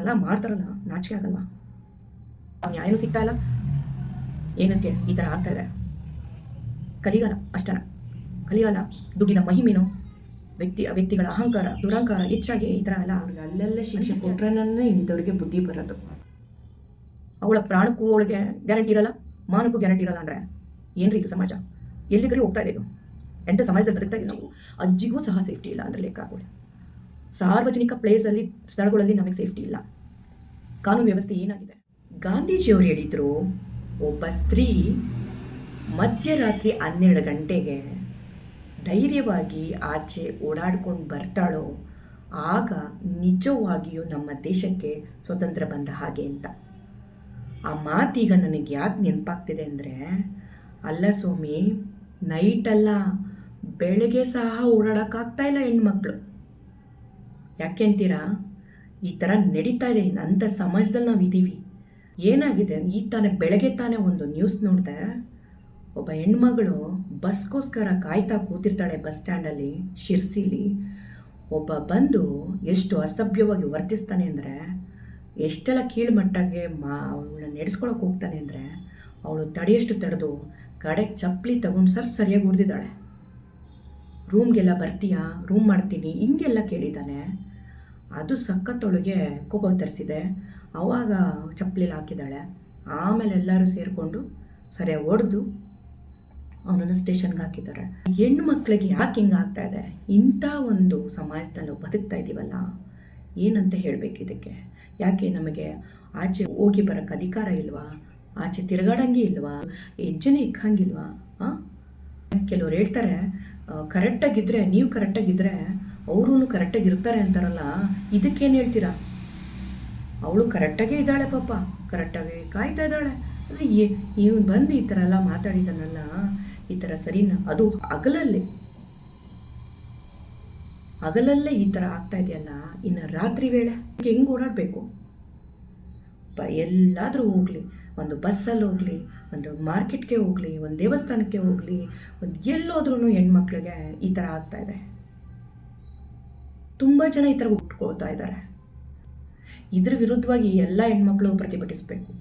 ಎಲ್ಲ ಮಾಡ್ತಾರಲ್ಲ ನಾಚಿಕೆ ಆಗಲ್ವಾ? ನ್ಯಾಯನೂ ಸಿಗ್ತಾ ಇಲ್ಲ. ಏನಕ್ಕೆ ಈ ಥರ ಆಗ್ತಾ ಇದೆ? ಕಲಿಗಾಲ ಅಷ್ಟನ. ಕಲಿಗಾಲ ದುಡ್ಡಿನ ಮಹಿಮೆನೋ ವ್ಯಕ್ತಿ ವ್ಯಕ್ತಿಗಳ ಅಹಂಕಾರ ದುರಹಂಕಾರ ಹೆಚ್ಚಾಗಿ ಈ ಥರ ಎಲ್ಲ ಅವ್ರಿಗೆ ಅಲ್ಲೆಲ್ಲ ಶಿಕ್ಷೆ ಕೊಟ್ರೇನೇ ಇಂಥವ್ರಿಗೆ ಬುದ್ಧಿ ಬರೋದು. ಅವಳ ಪ್ರಾಣಕ್ಕೂ ಅವಳಿಗೆ ಗ್ಯಾರಂಟಿ ಇರಲ್ಲ ಮಾನಕ್ಕೂ ಗ್ಯಾರಂಟಿ ಇರಲ್ಲ ಅಂದರೆ ಏನ್ರಿ ಇದು ಸಮಾಜ? ಎಲ್ಲಿಗರಿ ಹೋಗ್ತಾ ಇದೆ ಇದು? ಎಂಥ ಸಮಾಜದಲ್ಲಿ ಬದುಕ್ತಾ ಇದೆ ನಾವು? ಅಜ್ಜಿಗೂ ಸಹ ಸೇಫ್ಟಿ ಇಲ್ಲ ಅಂದರೆ ಲೆಕ್ಕ ಹಾಕೊಳ್ಳಿ ಸಾರ್ವಜನಿಕ ಪ್ಲೇಸಲ್ಲಿ ಸ್ಥಳಗಳಲ್ಲಿ ನಮಗೆ ಸೇಫ್ಟಿ ಇಲ್ಲ. ಕಾನೂನು ವ್ಯವಸ್ಥೆ ಏನಾಗಿದೆ? ಗಾಂಧೀಜಿಯವರು ಹೇಳಿದರು, ಒಬ್ಬ ಸ್ತ್ರೀ ಮಧ್ಯರಾತ್ರಿ ಹನ್ನೆರಡು ಗಂಟೆಗೆ ಧೈರ್ಯವಾಗಿ ಆಚೆ ಓಡಾಡ್ಕೊಂಡು ಬರ್ತಾಳೋ, ಆಗ ನಿಜವಾಗಿಯೂ ನಮ್ಮ ದೇಶಕ್ಕೆ ಸ್ವತಂತ್ರ ಬಂದ ಹಾಗೆ ಅಂತ. ಆ ಮಾತೀಗ ನನಗೆ ಯಾಕೆ ನೆನಪಾಗ್ತಿದೆ ಅಂದರೆ, ಅಲ್ಲ ಸ್ವಾಮಿ ನೈಟಲ್ಲ ಬೆಳಗ್ಗೆ ಸಹ ಓಡಾಡೋಕ್ಕಾಗ್ತಾಯಿಲ್ಲ ಹೆಣ್ಮಕ್ಳು. ಯಾಕೆ ಅಂತೀರಾ? ಈ ಥರ ನಡೀತಾ ಇದೆ. ಅಂಥ ಸಮಾಜದಲ್ಲಿ ನಾವು ಇದ್ದೀವಿ. ಏನಾಗಿದೆ? ಈ ತಾನೇ ಬೆಳಗ್ಗೆ ತಾನೇ ಒಂದು ನ್ಯೂಸ್ ನೋಡಿದೆ, ಒಬ್ಬ ಹೆಣ್ಮಗಳು ಬಸ್ಗೋಸ್ಕರ ಕಾಯ್ತಾ ಕೂತಿರ್ತಾಳೆ ಬಸ್ ಸ್ಟ್ಯಾಂಡಲ್ಲಿ, ಶಿರ್ಸಿಲಿ. ಒಬ್ಬ ಬಂದು ಎಷ್ಟು ಅಸಭ್ಯವಾಗಿ ವರ್ತಿಸ್ತಾನೆ ಅಂದರೆ, ಎಷ್ಟೆಲ್ಲ ಕೀಳ್ಮಟ್ಟಾಗೆ ಮಾ ಅವಳನ್ನ ನಡೆಸ್ಕೊಳಕ್ಕೆ ಹೋಗ್ತಾನೆ ಅಂದರೆ, ಅವಳು ತಡೆಯಷ್ಟು ತಡೆದು ಕಡೆಗೆ ಚಪ್ಪಲಿ ತಗೊಂಡು ಸರ್ ಸರಿಯಾಗಿ ಹೊಡೆದಿದ್ದಾಳೆ. ರೂಮ್ಗೆಲ್ಲ ಬರ್ತೀಯಾ? ರೂಮ್ ಮಾಡ್ತೀನಿ. ಹಿಂಗೆಲ್ಲ ಕೇಳಿದ್ದಾನೆ. ಅದು ಸಖತ್ತೊಳಗೆ ಕೋಪ ತರಿಸಿದೆ. ಆವಾಗ ಚಪ್ಪಲಿಲಿ ಹಾಕಿದ್ದಾಳೆ. ಆಮೇಲೆ ಎಲ್ಲರೂ ಸೇರಿಕೊಂಡು ಸರಿ ಹೊಡೆದು ಅವನನ್ನು ಸ್ಟೇಷನ್ಗೆ ಹಾಕಿದ್ದಾರೆ. ಹೆಣ್ಣು ಮಕ್ಕಳಿಗೆ ಯಾಕೆ ಹಿಂಗೆ ಆಗ್ತಾ ಇದೆ? ಇಂಥ ಒಂದು ಸಮಾಜದಲ್ಲಿ ಬದುಕ್ತಾ ಇದ್ದೀವಲ್ಲ ಏನಂತ ಹೇಳಬೇಕು ಇದಕ್ಕೆ? ಯಾಕೆ ನಮಗೆ ಆಚೆ ಹೋಗಿ ಬರೋಕ್ಕೆ ಅಧಿಕಾರ ಇಲ್ವಾ? ಆಚೆ ತಿರುಗಾಡಂಗೆ ಇಲ್ವಾ? ಹೆಜ್ಜೆನೇ ಇಕ್ಕಂಗಿಲ್ವಾ ಹಾಂ ಕೆಲವ್ರು ಹೇಳ್ತಾರೆ ಕರೆಕ್ಟಾಗಿದ್ದರೆ ನೀವು ಕರೆಕ್ಟಾಗಿದ್ದರೆ ಅವರೂ ಕರೆಕ್ಟಾಗಿ ಇರ್ತಾರೆ ಅಂತಾರಲ್ಲ, ಇದಕ್ಕೇನು ಹೇಳ್ತೀರಾ? ಅವಳು ಕರೆಕ್ಟಾಗೇ ಇದ್ದಾಳೆ ಪಾಪ, ಕರೆಕ್ಟಾಗಿ ಕಾಯ್ತಾ ಇದ್ದಾಳೆ. ಅಂದರೆ ಇವನು ಬಂದು ಈ ಥರ ಎಲ್ಲ ಮಾತಾಡಿದನಲ್ಲ, ಈ ಥರ ಸರಿನಾ? ಅದು ಹಗಲಲ್ಲೇ. ಹಗಲಲ್ಲೇ ಈ ಥರ ಆಗ್ತಾ ಇದೆಯಲ್ಲ, ಇನ್ನು ರಾತ್ರಿ ವೇಳೆ. ಹೆಂಗೆ ಓಡಾಡಬೇಕು. ಬ, ಎಲ್ಲಾದರೂ ಹೋಗಲಿ, ಒಂದು ಬಸ್ಸಲ್ಲಿ ಹೋಗಲಿ, ಒಂದು ಮಾರ್ಕೆಟ್ಗೆ ಹೋಗಲಿ, ಒಂದು ದೇವಸ್ಥಾನಕ್ಕೆ ಹೋಗಲಿ, ಒಂದು ಎಲ್ಲೋದ್ರೂ ಹೆಣ್ಮಕ್ಳಿಗೆ ಈ ಥರ ಇದೆ. ತುಂಬ ಜನ ಈ ಥರ ಉಟ್ಕೊಳ್ತಾ ಇದ್ದಾರೆ ಇದ್ರ ವಿರುದ್ಧವಾಗಿ ಎಲ್ಲ ಹೆಣ್ಮಕ್ಳು ಪ್ರತಿಭಟಿಸಬೇಕು.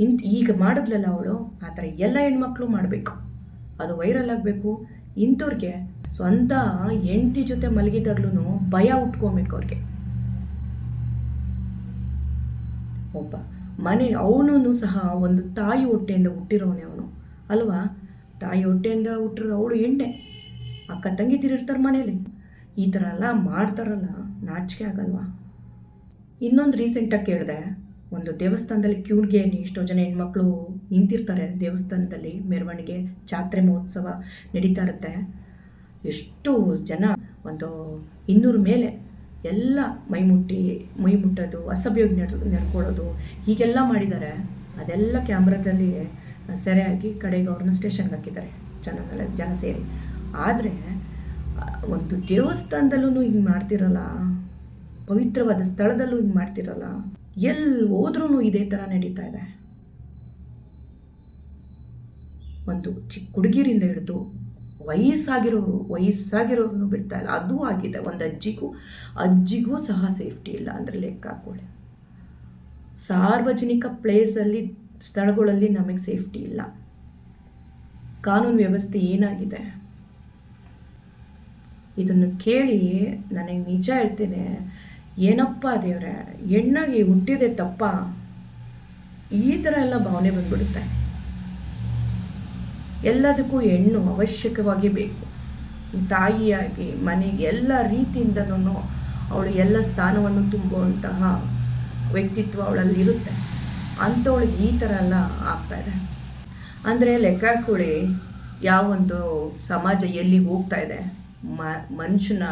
ಇಂತ ಈಗ ಮಾಡಿದ್ಲಲ್ಲ ಅವಳು, ಆ ಥರ ಎಲ್ಲ ಹೆಣ್ಮಕ್ಳು ಮಾಡಬೇಕು. ಅದು ವೈರಲ್ ಆಗಬೇಕು. ಇಂಥವ್ರಿಗೆ ಸ್ವಂತ ಹೆಂಡತಿ ಜೊತೆ ಮಲಗಿದಾಗ್ಲೂ ಭಯ ಉಟ್ಕೊಬೇಕು ಅವ್ರಿಗೆ. ಒಬ್ಬ ಮನೆ ಅವನು ಸಹ ಒಂದು ತಾಯಿ ಹೊಟ್ಟೆಯಿಂದ ಹುಟ್ಟಿರೋನೆ ಅವನು. ಅಲ್ವಾ? ತಾಯಿ ಹೊಟ್ಟೆಯಿಂದ ಹುಟ್ಟಿರೋ ಅವಳು ಎಣ್ಣೆ ಅಕ್ಕ ತಂಗಿತಿರಿರ್ತಾರೆ ಮನೇಲಿ ಈ ಥರ ಎಲ್ಲ ಮಾಡ್ತಾರಲ್ಲ, ನಾಚಿಕೆ ಆಗಲ್ವಾ? ಇನ್ನೊಂದು ರೀಸೆಂಟಾಗಿ ಕೇಳಿದೆ, ಒಂದು ದೇವಸ್ಥಾನದಲ್ಲಿ ಕ್ಯೂನ್ಗೆ ಎಷ್ಟೋ ಜನ ಹೆಣ್ಮಕ್ಳು ನಿಂತಿರ್ತಾರೆ. ದೇವಸ್ಥಾನದಲ್ಲಿ ಮೆರವಣಿಗೆ, ಜಾತ್ರೆ ಮಹೋತ್ಸವ ನಡೀತಾ ಇರುತ್ತೆ. ಎಷ್ಟು ಜನ ಒಂದು ಇನ್ನೂರು ಮೇಲೆ ಎಲ್ಲ ಮೈ ಮುಟ್ಟಿ ಮೈ ಮುಟ್ಟೋದು ಅಸಭ್ಯವಾಗಿ ನಡ್ ನಡ್ಕೊಳ್ಳೋದು ಹೀಗೆಲ್ಲ ಮಾಡಿದ್ದಾರೆ ಅದೆಲ್ಲ ಕ್ಯಾಮ್ರಾದಲ್ಲಿ ಸೆರೆಯಾಗಿ ಕಡೆಗೆ ಅವ್ರನ್ನ ಸ್ಟೇಷನ್ಗೆ ಹಾಕಿದ್ದಾರೆ ಜನ ಜನ ಸೇರಿ. ಆದರೆ ಒಂದು ದೇವಸ್ಥಾನದಲ್ಲೂ ಹಿಂಗೆ ಮಾಡ್ತಿರಲ್ಲ, ಪವಿತ್ರವಾದ ಸ್ಥಳದಲ್ಲೂ ಹಿಂಗೆ ಮಾಡ್ತಿರಲ್ಲ ಎಲ್ಲಿ ಹೋದ್ರೂ ಇದೇ ಥರ ನಡೀತಾ ಇದೆ. ಒಂದು ಚಿಕ್ಕ ಹುಡುಗಿರಿಂದ ಹಿಡಿದು ವಯಸ್ಸಾಗಿರೋರು ವಯಸ್ಸಾಗಿರೋರನ್ನು ಬಿಡ್ತಾ ಇಲ್ಲ. ಅದು ಆಗಿದೆ. ಒಂದು ಅಜ್ಜಿಗೂ ಅಜ್ಜಿಗೂ ಸಹ ಸೇಫ್ಟಿ ಇಲ್ಲ ಅಂದರೆ ಲೆಕ್ಕ ಹಾಕೊಳ್ಳಿ. ಸಾರ್ವಜನಿಕ ಪ್ಲೇಸಲ್ಲಿ, ಸ್ಥಳಗಳಲ್ಲಿ ನಮಗೆ ಸೇಫ್ಟಿ ಇಲ್ಲ. ಕಾನೂನು ವ್ಯವಸ್ಥೆ ಏನಾಗಿದೆ? ಇದನ್ನು ಕೇಳಿ ನನಗೆ ನಿಜ ಹೇಳ್ತೇನೆ. ಏನಪ್ಪ ದೇವ್ರೆ, ಹೆಣ್ಣಾಗಿ ಹುಟ್ಟಿದೆ ತಪ್ಪ? ಈ ಥರ ಎಲ್ಲ ಭಾವನೆ ಬಂದ್ಬಿಡುತ್ತೆ. ಎಲ್ಲದಕ್ಕೂ ಹೆಣ್ಣು ಅವಶ್ಯಕವಾಗಿ ಬೇಕು. ತಾಯಿಯಾಗಿ, ಮನೆಗೆ ಎಲ್ಲ ರೀತಿಯಿಂದನೂ ಅವಳು ಎಲ್ಲ ಸ್ಥಾನವನ್ನು ತುಂಬುವಂತಹ ವ್ಯಕ್ತಿತ್ವ ಅವಳಲ್ಲಿ ಇರುತ್ತೆ. ಅಂಥವಳಿಗೆ ಈ ಥರ ಎಲ್ಲ ಆಗ್ತಾಯಿದೆ ಅಂದರೆ ಲೆಕ್ಕಾಕುಳಿ ಯಾವ ಯಾವೊಂದು ಸಮಾಜ ಎಲ್ಲಿ ಹೋಗ್ತಾ ಇದೆ? ಮ, ಮನುಷ್ಯನ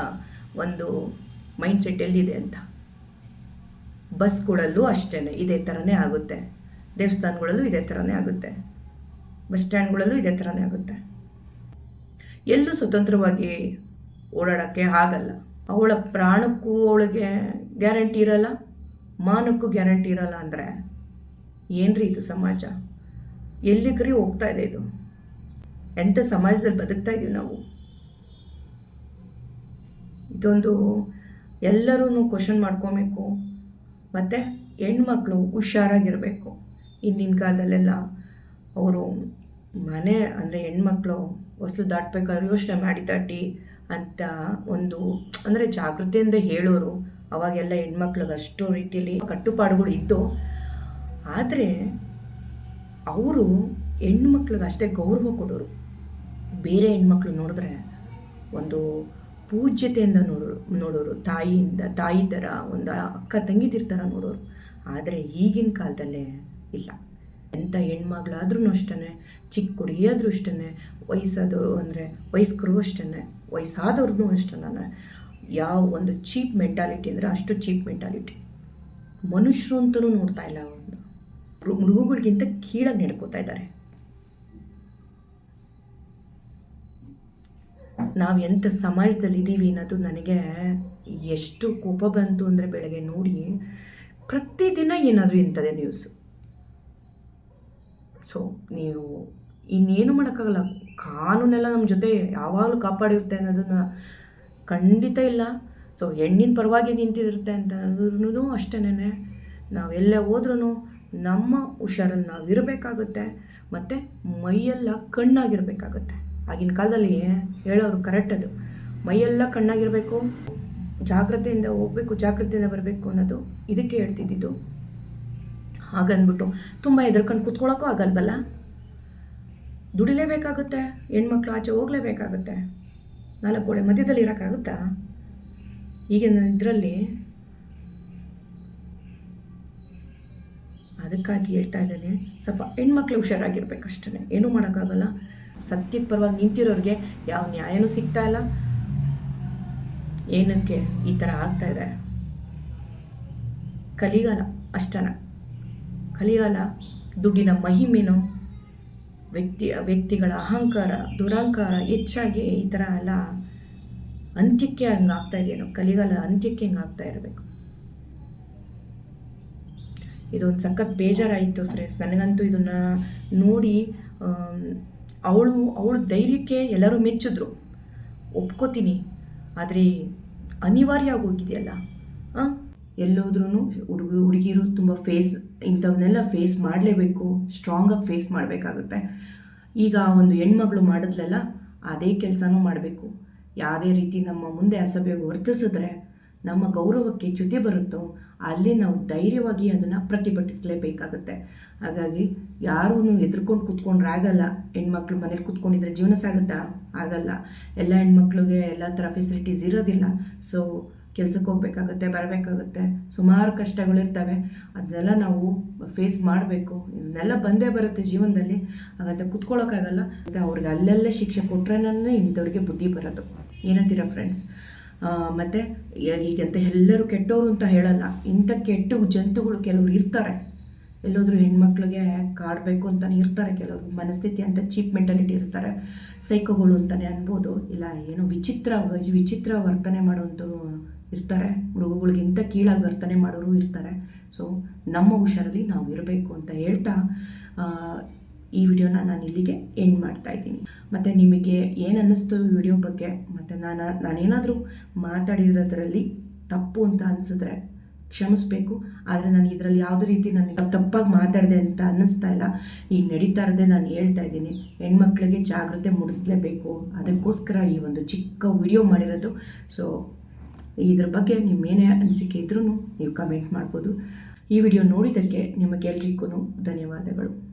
ಒಂದು ಮೈಂಡ್ಸೆಟ್ ಎಲ್ಲಿದೆ ಅಂತ? ಬಸ್ಗಳಲ್ಲೂ ಅಷ್ಟೇ ಇದೇ ಥರನೇ ಆಗುತ್ತೆ. ದೇವಸ್ಥಾನಗಳಲ್ಲೂ ಇದೇ ಥರನೇ ಆಗುತ್ತೆ. ಬಸ್ ಸ್ಟ್ಯಾಂಡ್ಗಳಲ್ಲೂ ಇದೇ ಥರನೇ ಆಗುತ್ತೆ. ಎಲ್ಲೂ ಸ್ವತಂತ್ರವಾಗಿ ಓಡಾಡೋಕ್ಕೆ ಆಗಲ್ಲ. ಅವಳ ಪ್ರಾಣಕ್ಕೂ ಅವಳಿಗೆ ಗ್ಯಾರಂಟಿ ಇರಲ್ಲ, ಮಾನಕ್ಕೂ ಗ್ಯಾರಂಟಿ ಇರಲ್ಲ ಅಂದರೆ ಏನ್ರಿ ಇದು ಸಮಾಜ? ಎಲ್ಲಿಗ್ರಿ ಹೋಗ್ತಾ ಇದೆ ಇದು? ಎಂಥ ಸಮಾಜದಲ್ಲಿ ಬದುಕ್ತಾ ಇದೀವಿ ನಾವು? ಇದೊಂದು ಎಲ್ಲರೂ ಕ್ವಶನ್ ಮಾಡ್ಕೋಬೇಕು. ಮತ್ತು ಹೆಣ್ಮಕ್ಳು ಹುಷಾರಾಗಿರಬೇಕು. ಹಿಂದಿನ ಕಾಲದಲ್ಲೆಲ್ಲ ಅವರು ಮನೆ ಅಂದರೆ ಹೆಣ್ಮಕ್ಳು ಹೊಸಲು ದಾಟಬೇಕಾದ್ರೆ ಯೋಚನೆ ಮಾಡಿ ದಾಟಿ ಅಂತ ಒಂದು, ಅಂದರೆ ಜಾಗೃತಿಯಿಂದ ಹೇಳೋರು ಅವಾಗೆಲ್ಲ ಹೆಣ್ಮಕ್ಳಿಗೆ ಅಷ್ಟು ರೀತಿಯಲ್ಲಿ ಕಟ್ಟುಪಾಡುಗಳು ಇತ್ತು. ಆದರೆ ಅವರು ಹೆಣ್ಮಕ್ಳಿಗೆ ಅಷ್ಟೇ ಗೌರವ ಕೊಡೋರು. ಬೇರೆ ಹೆಣ್ಮಕ್ಳು ನೋಡಿದ್ರೆ ಒಂದು ಪೂಜ್ಯತೆಯಿಂದ ನೋಡೋರು ನೋಡೋರು, ತಾಯಿಯಿಂದ, ತಾಯಿ ಥರ, ಒಂದು ಅಕ್ಕ ತಂಗಿದಿರ್ತಾರ ನೋಡೋರು. ಆದರೆ ಈಗಿನ ಕಾಲದಲ್ಲೇ ಇಲ್ಲ. ಎಂಥ ಹೆಣ್ಮಗಳಾದ್ರೂ ಅಷ್ಟೇ ಚಿಕ್ಕ ಹುಡುಗಿಯಾದ್ರೂ ಅಷ್ಟೇ ವಯಸ್ಸಾದ ಅಂದರೆ ವಯಸ್ಕರು ಅಷ್ಟೇ ವಯಸ್ಸಾದವ್ರದ್ದು ಅಷ್ಟೇ ಯಾವ ಒಂದು ಚೀಪ್ ಮೆಂಟಾಲಿಟಿ ಅಂದರೆ ಅಷ್ಟು ಚೀಪ್ ಮೆಂಟಾಲಿಟಿ. ಮನುಷ್ಯರು ಅಂತಲೂ ನೋಡ್ತಾ ಇಲ್ಲ ಅವ್ರನ್ನ ಮೃಗಗಳಿಗಿಂತ ಕೀಳಾಗಿ ನಡ್ಕೋತಾ ಇದ್ದಾರೆ. ನಾವು ಎಂಥ ಸಮಾಜದಲ್ಲಿ ಇದ್ದೀವಿ ಅನ್ನೋದು ನನಗೆ ಎಷ್ಟು ಕೋಪ ಬಂತು ಅಂದರೆ ಬೆಳಗ್ಗೆ ನೋಡಿ ಪ್ರತಿದಿನ ಏನಾದರೂ ಇಂಥದ್ದೇ ನ್ಯೂಸು ಸೊ ನೀವು ಇನ್ನೇನು ಮಾಡೋಕ್ಕಾಗಲ್ಲ. ಕಾನೂನೆಲ್ಲ ನಮ್ಮ ಜೊತೆ ಯಾವಾಗಲೂ ಕಾಪಾಡಿರುತ್ತೆ ಅನ್ನೋದನ್ನು ಖಂಡಿತ ಇಲ್ಲ. ಸೊ ಹೆಣ್ಣಿನ ಪರವಾಗಿ ನಿಂತಿರುತ್ತೆ ಅಂತ ಅನ್ನೋದ್ರೂ ಅಷ್ಟೇನೆ ನಾವೆಲ್ಲೇ ಹೋದ್ರೂ ನಮ್ಮ ಹುಷಾರಲ್ಲಿ ನಾವಿರಬೇಕಾಗುತ್ತೆ. ಮತ್ತು ಮೈಯೆಲ್ಲ ಕಣ್ಣಾಗಿರಬೇಕಾಗುತ್ತೆ. ಆಗಿನ ಕಾಲದಲ್ಲಿ ಹೇಳೋರು ಕರೆಕ್ಟ್ ಅದು. ಮೈಯೆಲ್ಲ ಕಣ್ಣಾಗಿರಬೇಕು, ಜಾಗ್ರತೆಯಿಂದ ಹೋಗಬೇಕು, ಜಾಗ್ರತೆಯಿಂದ ಬರಬೇಕು ಅನ್ನೋದು ಇದಕ್ಕೆ ಹೇಳ್ತಿದ್ದಿದ್ದು. ಹಾಗನ್ಬಿಟ್ಟು ತುಂಬ ಹೆದರ್ಕೊಂಡು ಕೂತ್ಕೊಳ್ಳೋಕ್ಕೂ ಆಗಲ್ವಲ್ಲ? ದುಡಿಲೇಬೇಕಾಗುತ್ತೆ, ಹೆಣ್ಮಕ್ಳು ಆಚೆ ಹೋಗಲೇಬೇಕಾಗುತ್ತೆ. ನಾಲ್ಕು ಗೋಡೆ ಮಧ್ಯದಲ್ಲಿ ಇರೋಕ್ಕಾಗುತ್ತಾ? ಈಗಿನ ಇದರಲ್ಲಿ ಅದಕ್ಕಾಗಿ ಹೇಳ್ತಾ ಇದ್ದೇನೆ, ಸ್ವಲ್ಪ ಹೆಣ್ಮಕ್ಳು ಹುಷಾರಾಗಿರ್ಬೇಕಷ್ಟೇ ಏನೂ ಮಾಡೋಕ್ಕಾಗಲ್ಲ. ಸತ್ಯದ ಪರವಾಗಿ ನಿಂತಿರೋರಿಗೆ ಯಾವ ನ್ಯಾಯನೂ ಸಿಗ್ತಾ ಇಲ್ಲ. ಏನಕ್ಕೆ ಈ ಥರ ಆಗ್ತಾ ಇದೆ? ಕಲಿಗಾಲ ಅಷ್ಟನ. ಕಲಿಗಾಲ ದುಡ್ಡಿನ ಮಹಿಮೆನೋ, ವ್ಯಕ್ತಿ, ವ್ಯಕ್ತಿಗಳ ಅಹಂಕಾರ, ದುರಹಂಕಾರ ಹೆಚ್ಚಾಗಿ ಈ ಥರ ಎಲ್ಲ ಅಂತ್ಯಕ್ಕೆ ಹಂಗೆ ಆಗ್ತಾ ಇದೆಯೇನೋ ಕಲಿಗಾಲ ಅಂತ್ಯಕ್ಕೆ ಹಿಂಗೆ ಆಗ್ತಾ ಇರಬೇಕು. ಇದೊಂದು ಸಖತ್ ಬೇಜಾರಾಯಿತು ಫ್ರೆಂಡ್ಸ್ ನನಗಂತೂ ಇದನ್ನು ನೋಡಿ ಅವಳು, ಅವಳ ಧೈರ್ಯಕ್ಕೆ ಎಲ್ಲರೂ ಮೆಚ್ಚಿದ್ರು. ಒಪ್ಕೋತೀನಿ. ಆದರೆ ಅನಿವಾರ್ಯ ಆಗೋಗಿದೆಯಲ್ಲ. ಹಾಂ? ಎಲ್ಲೋದ್ರೂ ಹುಡುಗ, ಹುಡುಗಿರು ತುಂಬ ಫೇಸ್ ಇಂಥವನ್ನೆಲ್ಲ ಫೇಸ್ ಮಾಡಲೇಬೇಕು ಸ್ಟ್ರಾಂಗಾಗಿ ಫೇಸ್ ಮಾಡಬೇಕಾಗುತ್ತೆ. ಈಗ ಒಂದು ಹೆಣ್ಮಗಳು ಮಾಡಿದ್ಲಲ್ಲ ಅದೇ ಕೆಲಸನೂ ಮಾಡಬೇಕು. ಯಾವುದೇ ರೀತಿ ನಮ್ಮ ಮುಂದೆ ಅಸಭ್ಯವಾಗಿ ವರ್ತಿಸಿದ್ರೆ ನಮ್ಮ ಗೌರವಕ್ಕೆ ಚ್ಯುತಿ ಬರುತ್ತೋ ಅಲ್ಲಿ ನಾವು ಧೈರ್ಯವಾಗಿ ಅದನ್ನು ಪ್ರತಿಭಟಿಸಲೇಬೇಕಾಗುತ್ತೆ. ಹಾಗಾಗಿ ಯಾರೂ ಎದ್ರುಕೊಂಡು ಕೂತ್ಕೊಂಡ್ರೆ ಆಗಲ್ಲ ಹೆಣ್ಮಕ್ಳು ಮನೇಲಿ ಕೂತ್ಕೊಂಡಿದ್ರೆ ಜೀವನ ಸಾಗುತ್ತಾ? ಆಗಲ್ಲ. ಎಲ್ಲ ಹೆಣ್ಮಕ್ಳಿಗೆ ಎಲ್ಲ ಥರ ಫೆಸಿಲಿಟೀಸ್ ಇರೋದಿಲ್ಲ. ಸೊ ಕೆಲ್ಸಕ್ಕೆ ಹೋಗ್ಬೇಕಾಗುತ್ತೆ, ಬರಬೇಕಾಗುತ್ತೆ, ಸುಮಾರು ಕಷ್ಟಗಳಿರ್ತವೆ ಅದನ್ನೆಲ್ಲ ನಾವು ಫೇಸ್ ಮಾಡಬೇಕು. ಇದನ್ನೆಲ್ಲ ಬಂದೇ ಬರುತ್ತೆ ಜೀವನದಲ್ಲಿ. ಹಾಗಂತ ಕುತ್ಕೊಳ್ಳೋಕ್ಕಾಗಲ್ಲ. ಮತ್ತು ಅವ್ರಿಗೆ ಅಲ್ಲೆಲ್ಲ ಶಿಕ್ಷೆ ಕೊಟ್ರೇನೇ ಇಂಥವ್ರಿಗೆ ಬುದ್ಧಿ ಬರೋದು. ಏನಂತೀರ ಫ್ರೆಂಡ್ಸ್ ಮತ್ತು ಈಗಂತ ಎಲ್ಲರೂ ಕೆಟ್ಟವರು ಅಂತ ಹೇಳಲ್ಲ. ಇಂಥ ಕೆಟ್ಟ ಜಂತುಗಳು ಕೆಲವರು ಇರ್ತಾರೆ. ಎಲ್ಲೋದ್ರೂ ಹೆಣ್ಮಕ್ಳಿಗೆ ಕಾಡಬೇಕು ಅಂತಲೇ ಇರ್ತಾರೆ ಕೆಲವರು. ಮನಸ್ಥಿತಿ ಅಂತ ಚೀಪ್ ಮೆಂಟಾಲಿಟಿ ಇರ್ತಾರೆ. ಸೈಕೋಗಳು ಅಂತಲೇ ಅನ್ಬೋದು. ಇಲ್ಲ, ಏನೋ ವಿಚಿತ್ರ ವಿಚಿತ್ರ ವರ್ತನೆ ಮಾಡೋವಂಥವ್ರು ಇರ್ತಾರೆ. ಮೃಗಗಳಿಗಿಂತ ಕೀಳಾಗಿ ವರ್ತನೆ ಮಾಡೋರು ಇರ್ತಾರೆ. ಸೊ ನಮ್ಮ ಹುಷಾರಲ್ಲಿ ನಾವು ಇರಬೇಕು ಅಂತ ಹೇಳ್ತಾ ಈ ವಿಡಿಯೋನ ನಾನು ಇಲ್ಲಿಗೆ ಎಂಡ್ ಮಾಡ್ತಾ ಇದ್ದೀನಿ. ಮತ್ತು ನಿಮಗೆ ಏನು ಅನ್ನಿಸ್ತು ಈ ವಿಡಿಯೋ ಬಗ್ಗೆ? ಮತ್ತು ನಾನು, ನಾನೇನಾದರೂ ಮಾತಾಡಿರೋದ್ರಲ್ಲಿ ತಪ್ಪು ಅಂತ ಅನಿಸಿದ್ರೆ ಕ್ಷಮಿಸ್ಬೇಕು. ಆದರೆ ನಾನು ಇದರಲ್ಲಿ ಯಾವುದೇ ರೀತಿ ನನಗೆ ತಪ್ಪಾಗಿ ಮಾತಾಡಿದೆ ಅಂತ ಅನ್ನಿಸ್ತಾ ಇಲ್ಲ. ಈಗ ನಡೀತಾ ಇರೋದೇ ನಾನು ಹೇಳ್ತಾ ಇದ್ದೀನಿ. ಹೆಣ್ಮಕ್ಳಿಗೆ ಜಾಗ್ರತೆ ಮೂಡಿಸಲೇಬೇಕು. ಅದಕ್ಕೋಸ್ಕರ ಈ ಒಂದು ಚಿಕ್ಕ ವಿಡಿಯೋ ಮಾಡಿರೋದು. ಸೊ ಇದ್ರ ಬಗ್ಗೆ ನಿಮ್ಮೇನೇ ಅನಿಸಿಕೆ ಇದ್ರೂ ನೀವು ಕಮೆಂಟ್ ಮಾಡ್ಬೋದು. ಈ ವಿಡಿಯೋ ನೋಡಿದ್ದಕ್ಕೆ ನಿಮಗೆಲ್ರಿಗೂ ಧನ್ಯವಾದಗಳು.